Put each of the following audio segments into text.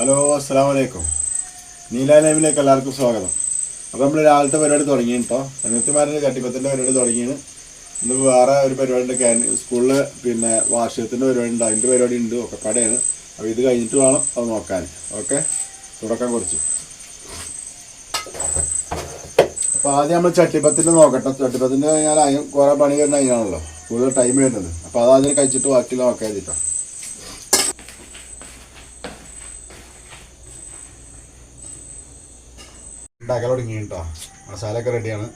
Hello അസ്സാം വലൈക്കും നീല ലൈവിലേക്ക് എല്ലാവർക്കും സ്വാഗതം. അപ്പോൾ നമ്മൾ രാവിലത്തെ പരിപാടി തുടങ്ങി കേട്ടോ അനിയത്തിമാരുടെ കട്ടിപ്പത്തിന്റെ പരിപാടി തുടങ്ങിയാണ് ഇന്ന് വേറെ ഒരു പരിപാടി ഉണ്ട് ക്യാൻ സ്കൂളിൽ പിന്നെ വാർഷികത്തിന്റെ പരിപാടി ഉണ്ട് അതിന്റെ പരിപാടി ഉണ്ട്. ഒക്കെ കടയാണ് അപ്പോൾ ഇത് കഴിഞ്ഞിട്ട് വേണം അത് നോക്കാൻ. ഓക്കെ? തുടക്കം കുറച്ച്. അപ്പോൾ ആദ്യം നമ്മൾ ചട്ടിപ്പത്തിന്റെ നോക്കട്ടെ. ചട്ടിപ്പത്തിന്റെ അതിന് കുറേ പണി വരുന്ന അതിനാണല്ലോ കൂടുതൽ ടൈം വരുന്നത്. അപ്പോൾ അതാദ്യം കഴിച്ചിട്ട് ബാക്കിയുള്ള നോക്കാൻ ചെയ്തിട്ടോ ഉണ്ടാക്കാൻ തുടങ്ങി കേട്ടോ മസാലയൊക്കെ റെഡിയാണ്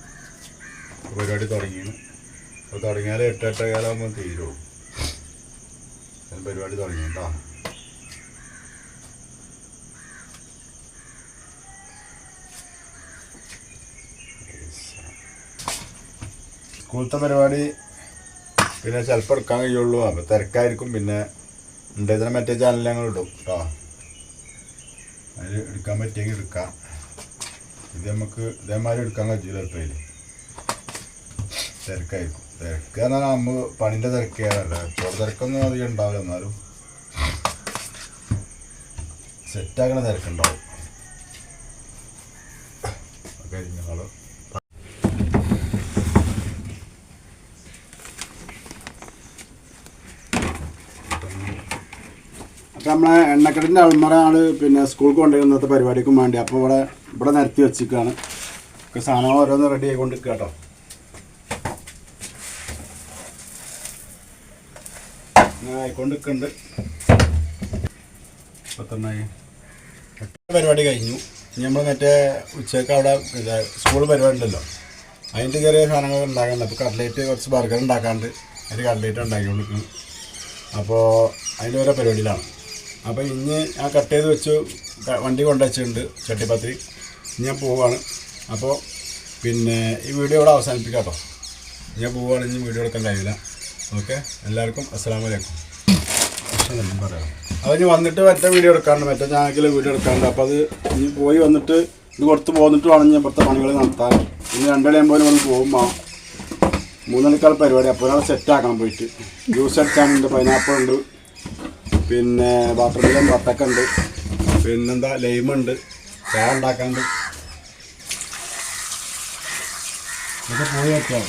പരിപാടി തുടങ്ങിയാണ് അപ്പോൾ തുടങ്ങിയാൽ എട്ട് എട്ട് കാലമാകുമ്പോൾ തീരുള്ളൂ പരിപാടി തുടങ്ങി കേട്ടോ സ്കൂളത്തെ പരിപാടി പിന്നെ ചിലപ്പോൾ എടുക്കാൻ കഴിയുള്ളൂ. അപ്പോൾ തിരക്കായിരിക്കും. പിന്നെ ഉണ്ടായിരുന്ന മറ്റേ ചാനലിൽ ഞങ്ങൾ ഇടും കേട്ടോ അതിൽ എടുക്കാൻ പറ്റിയെങ്കിൽ എടുക്കാം. ഇത് നമുക്ക് ഇതേമാതിരി എടുക്കാൻ കഴിയില്ല ഇപ്പോൾ തിരക്കായിരിക്കും. തിരക്ക് എന്നാൽ നമ്മൾ പണിന്റെ തിരക്കേറല്ല ചോറ് തിരക്കൊന്നും അധികം ഉണ്ടാവില്ല. എന്നാലും സെറ്റാക്കണ തിരക്കുണ്ടാവും. ഒക്കെ നമ്മളെ എണ്ണക്കടിന്റെ അൾമറയാണ് പിന്നെ സ്കൂൾ കൊണ്ടുവരുന്നത്തെ പരിപാടിക്കും വേണ്ടി. അപ്പോൾ ഇവിടെ ഇവിടെ നിരത്തി വെച്ചിരിക്കുകയാണ് ഒക്കെ സാധനങ്ങൾ ഓരോന്ന് റെഡി ആയിക്കൊണ്ടിരിക്കുക കേട്ടോ. പത്തെണ്ണായി പരിപാടി കഴിഞ്ഞു. ഇനി നമ്മൾ മറ്റേ ഉച്ചയ്ക്ക് അവിടെ സ്കൂൾ പരിപാടി ഉണ്ടല്ലോ. അതിന്റെ ചെറിയ സാധനങ്ങൾ ഉണ്ടാക്കാനുണ്ട്. അപ്പോൾ കട്ട്ലേറ്റ് കുറച്ച് ബർഗർ ഉണ്ടാക്കാണ്ട് അതിന് കട്ട്ലേറ്റ് ഉണ്ടാക്കിക്കൊണ്ടിരിക്കുന്നു. അപ്പോൾ അതിന്റെ ഓരോ പരിപാടിയിലാണ്. അപ്പോൾ ഇനി ഞാൻ കട്ട് ചെയ്ത് വെച്ചു വണ്ടി കൊണ്ടുവച്ചിട്ടുണ്ട് ചട്ടിപ്പത്തിരി. ഞാൻ പോവാണ്. അപ്പോൾ പിന്നെ ഈ വീഡിയോ ഇവിടെ അവസാനിപ്പിക്കാം കേട്ടോ ഞാൻ പോവുകയാണ് ഇനി വീഡിയോ എടുക്കാൻ കഴിയില്ല. ഓക്കെ? എല്ലാവർക്കും അസ്സാം വലൈക്കും പറയാം? അത് ഇനി വന്നിട്ട് മറ്റേ വീഡിയോ എടുക്കാണ്ട് മറ്റേ ചാനലിൽ വീഡിയോ എടുക്കാണ്ട്. അപ്പോൾ അത് ഇനി പോയി വന്നിട്ട് ഇത് കൊടുത്ത് പോന്നിട്ട് വേണം ഞാൻ ഇപ്പോഴത്തെ പണികൾ നടത്താൻ. ഇനി രണ്ടരയാകുമ്പോൾ വന്ന് പോകുമ്പോൾ മൂന്നണിക്കാൾ പരിപാടി. അപ്പോൾ ഒരാൾ സെറ്റാക്കണം പോയിട്ട്. ജ്യൂസ് അടിക്കാനുണ്ട് പൈനാപ്പിൾ ഉണ്ട്. പിന്നെ വാട്ടർ വട്ടക്ക ഉണ്ട്. പിന്നെന്താ ലൈമുണ്ട് ചായ ഉണ്ടാക്കാണ്ട്. ഇതൊക്കെ പോയി വെച്ചാൽ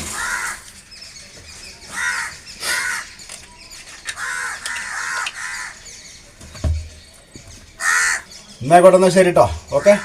എന്നായിക്കോട്ടെ എന്നാൽ ശരി കേട്ടോ ഓക്കെ.